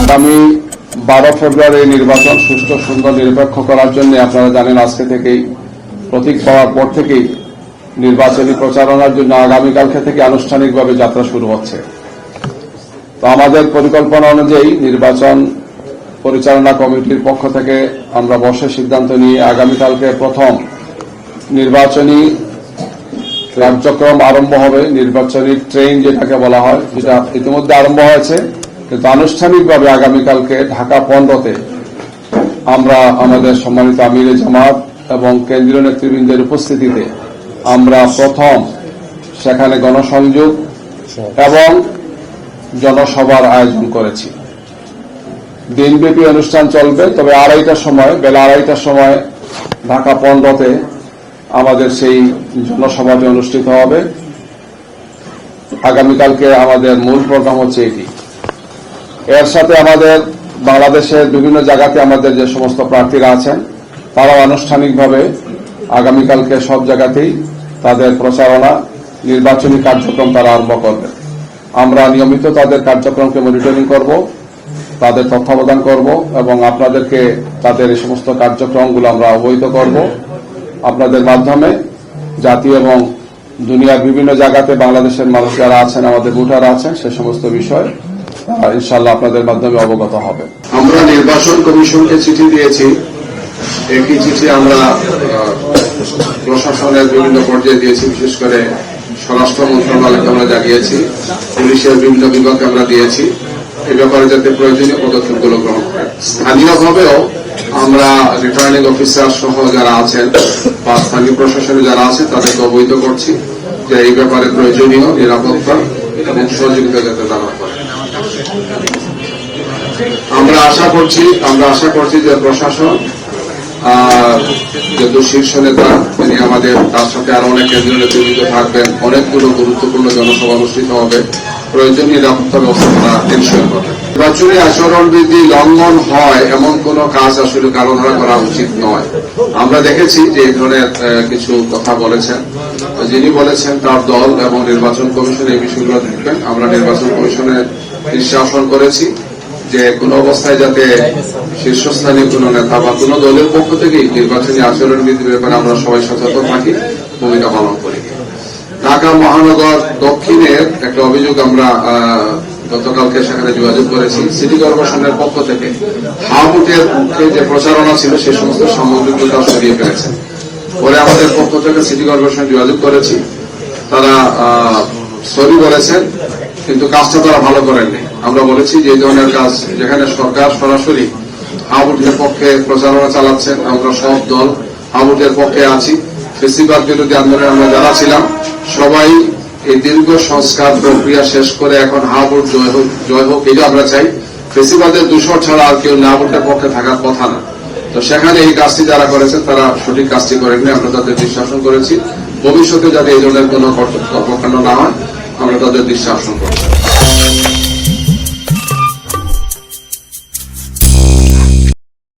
আগামী বারো ফেব্রুয়ারি নির্বাচন সুষ্ঠু, সুন্দর, নিরপেক্ষ করার জন্য আপনারা জানেন আজকে থেকেই, প্রতীক পাওয়ার পর থেকেই নির্বাচনী প্রচারণার জন্য আগামীকালকে থেকে আনুষ্ঠানিকভাবে যাত্রা শুরু হচ্ছে। তো আমাদের পরিকল্পনা অনুযায়ী নির্বাচন পরিচালনা কমিটির পক্ষ থেকে আমরা বসে সিদ্ধান্ত নিয়ে আগামীকালকে প্রথম নির্বাচনী কার্যক্রম আরম্ভ হবে। নির্বাচনী ট্রেন যেটাকে বলা হয়, যেটা ইতিমধ্যে আরম্ভ হয়েছে। কিন্তু আনুষ্ঠানিকভাবে আগামীকালকে ঢাকা পনেরোতে আমরা আমাদের সম্মানিত আমিরে জামাত এবং কেন্দ্রীয় নেতৃবৃন্দের উপস্থিতিতে আমরা প্রথম সেখানে গণসংযোগ এবং জনসভার আয়োজন করেছি। দিনব্যাপী অনুষ্ঠান চলবে, তবে আড়াইটার সময়, বেলা আড়াইটার সময় ঢাকা পনেরোতে আমাদের সেই জনসভাটি অনুষ্ঠিত হবে। আগামীকালকে আমাদের মূল প্রোগ্রাম হচ্ছে এটি। এর সাথে আমাদের বাংলাদেশের বিভিন্ন জায়গাতে আমাদের যে সমস্ত প্রার্থীরা আছেন, তারাও আনুষ্ঠানিকভাবে আগামীকালকে সব জায়গাতেই তাদের প্রচারণা, নির্বাচনী কার্যক্রম তারা আরম্ভ করবে। আমরা নিয়মিত তাদের কার্যক্রমকে মনিটরিং করব, তাদের তত্ত্বাবধান করব এবং আপনাদেরকে তাদের এই সমস্ত কার্যক্রমগুলো আমরা অবহিত করব। আপনাদের মাধ্যমে জাতি এবং দুনিয়ার বিভিন্ন জায়গাতে বাংলাদেশের মানুষ যারা আছেন, আমাদের ভোটার আছেন, সে সমস্ত বিষয় ইনশাল্লাহ আপনাদের মাধ্যমে অবগত হবে। আমরা নির্বাচন কমিশনকে চিঠি দিয়েছি। একই চিঠি আমরা প্রশাসনের বিভিন্ন পর্যায়ে দিয়েছি, বিশেষ করে স্বরাষ্ট্র মন্ত্রণালয়কে আমরা জানিয়েছি, পুলিশের বিভিন্ন বিভাগকে আমরা দিয়েছি। এই ব্যাপারে যাতে প্রয়োজনীয় পদক্ষেপগুলো গ্রহণ করে স্থানীয়ভাবেও আমরা রিটার্নিং অফিসার সহ যারা আছেন বা স্থানীয় প্রশাসনে যারা আছেন তাদেরকে অবহিত করছি যে এই ব্যাপারে প্রয়োজনীয়, নিরাপত্তা এবং সহযোগিতা যাতে তারা করে আমরা আশা করছি, আমরা আশা করছি যে প্রশাসন যেহেতু শীর্ষ নেতা, তিনি আমাদের তার সাথে আরও অনেক কেন্দ্রীয় নেতৃবৃন্দ থাকবেন, অনেকগুলো গুরুত্বপূর্ণ জনসভা অনুষ্ঠিত হবে। প্রয়োজনীয় নিরাপত্তা ব্যবস্থা এনশিওর করবে নির্বাচনী আচরণবিধি লঙ্ঘন হয় এমন কোন কাজ আসলে কারও দ্বারা করা উচিত নয়। আমরা দেখেছি যে এই ধরনের কিছু কথা বলেছেন। যিনি বলেছেন তার দল এবং নির্বাচন কমিশন এই বিষয়গুলো দেখবেন। আমরা নির্বাচন কমিশনের নিঃশাসন করেছি যে কোন অবস্থায় যাতে শীর্ষস্থানীয় কোন নেতা বা কোন দলের পক্ষ থেকেই নির্বাচনী আচরণ বিধির ব্যাপারে আমরা সবাই সচেতন থাকি, ভূমিকা পালন করি। ঢাকা মহানগর দক্ষিণের একটা অভিযোগ আমরা গতকালকে সেখানে যোগাযোগ করেছি। সিটি কর্পোরেশনের পক্ষ থেকে হাবুটের পক্ষে যে প্রচারণা ছিল, সে সমস্ত সামগ্রিকতা সরিয়ে ফেলেছে। পরে আমাদের পক্ষ থেকে সিটি কর্পোরেশন যোগাযোগ করেছি। তারা সরি বলেছেন, কিন্তু কাজটা তারা ভালো করেননি। আমরা বলেছি যে ধরনের কাজ যেখানে সরকার সরাসরি হাবুটের পক্ষে প্রচারণা চালাচ্ছেন, আমরা সব দল হাবুটের পক্ষে আছি। ফেসিবাদ বিরোধী আন্দোলনে আমরা যারা ছিলাম, সবাই এই দীর্ঘ সংস্কার প্রক্রিয়া শেষ করে এখন হাবুট জয় হোক জয় হোক এটা আমরা চাই। ফেসিবাদের দূষণ ছাড়া আর কেউ হাবুটের পক্ষে থাকার কথা না। তো সেখানে এই কাজটি যারা করেছেন, তারা সঠিক কাজটি করেননি আমরা তাদের বিশ্বাসন করেছি। ভবিষ্যতে যাতে এই ধরনের কোনো কর্মকাণ্ড না হয়, আমরা তাদের দৃষ্টি আকর্ষণ